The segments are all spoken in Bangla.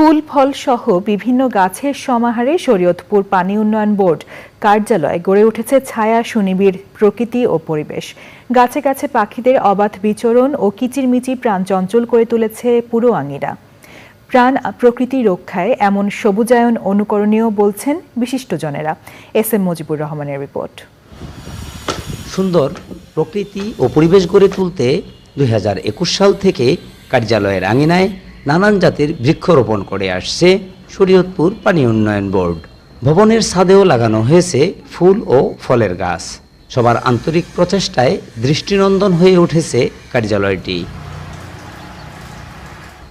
ফুল ফল সহ বিভিন্ন গাছের সমাহারে শরীয়তপুর পানি উন্নয়ন বোর্ড কার্যালয় গড়ে উঠেছে ছায়া সুনিবিড় প্রকৃতি ও পরিবেশ। গাছে গাছে পাখিদের অবাধ বিচরণ ও কিচিরমিচির প্রাণ চঞ্চল করে তুলেছে পুরো আঙিরা প্রাণ প্রকৃতি রক্ষায় এমন সবুজায়ন অনুকরণীয় বলছেন বিশিষ্টজনেরা এস এম মুজিবুর রহমানের রিপোর্ট। সুন্দর প্রকৃতি ও পরিবেশ গড়ে তুলতে দুই হাজার একুশ সাল থেকে কার্যালয়ের আঙিনায় নানান জাতের বৃক্ষরোপণ করে আসছে শরীয়তপুর পানি উন্নয়ন বোর্ড। ভবনের ছাদেও লাগানো হয়েছে ফুল ও ফলের গাছ। সবার আন্তরিক প্রচেষ্টায় দৃষ্টিনন্দন হয়ে উঠেছে কার্যালয়টি।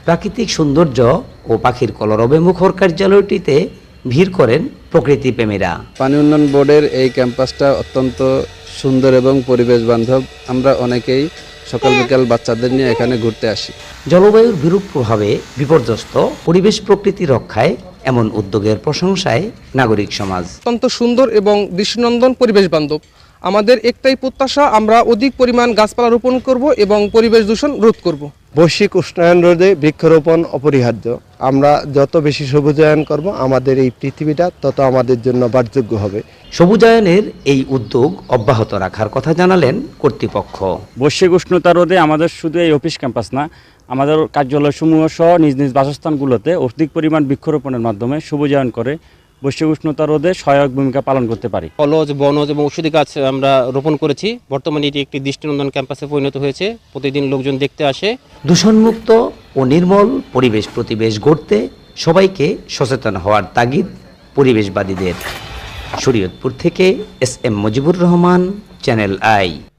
প্রাকৃতিক সৌন্দর্য ও পাখির কলরবে মুখর কার্যালয়টিতে ভিড় করেন প্রকৃতিপ্রেমীরা পানি উন্নয়ন বোর্ডের এই ক্যাম্পাসটা অত্যন্ত সুন্দর এবং পরিবেশ বান্ধব আমরা অনেকেই সকাল বিকাল বাচ্চাদের নিয়ে এখানে ঘুরতে আসি। জলবায়ুর বিরূপ প্রভাবে বিপর্যস্ত পরিবেশ প্রকৃতি রক্ষায় এমন উদ্যোগের প্রশংসায় নাগরিক সমাজ। অত্যন্ত সুন্দর এবং দৃষ্টিনন্দন পরিবেশ বান্ধব। আমাদের একটাই প্রত্যাশা আমরা অধিক পরিমাণ গাছপালা রোপণ করব এবং পরিবেশ দূষণ রোধ করব। বৈশ্বিক উষ্ণায়ন রোধে বৃক্ষরোপণ অপরিহার্য। আমরা যত বেশি সবুজায়ন করব আমাদের এই পৃথিবীটা তত আমাদের জন্য বাসযোগ্য হবে। সবুজায়নের এই উদ্যোগ অব্যাহত রাখার কথা জানালেন কর্তৃপক্ষ। বৈশ্বিক উষ্ণতা রোধে আমাদের শুধু এই অফিস ক্যাম্পাস না আমাদের কার্যালয় সমূহ সহ নিজ নিজ বাসস্থানগুলোতে অধিক পরিমাণ বৃক্ষরোপণের মাধ্যমে সবুজায়ন করে বৈশ্বিক উষ্ণতা রোধে সহায়ক ভূমিকা পালন করতে পারি। ফলজ বনজ এবং ঔষধি গাছ আমরা রোপণ করেছি। বর্তমানে এটি একটি দৃষ্টিনন্দন ক্যাম্পাসে পরিণত হয়েছে। প্রতিদিন লোকজন দেখতে আসে। দূষণমুক্ত ও নির্মল পরিবেশ প্রতিবেশ গড়তে সবাইকে সচেতন হওয়ার তাগিদ পরিবেশবাদীদের। শরীয়তপুর থেকে S M Mujibur Rahman channel I.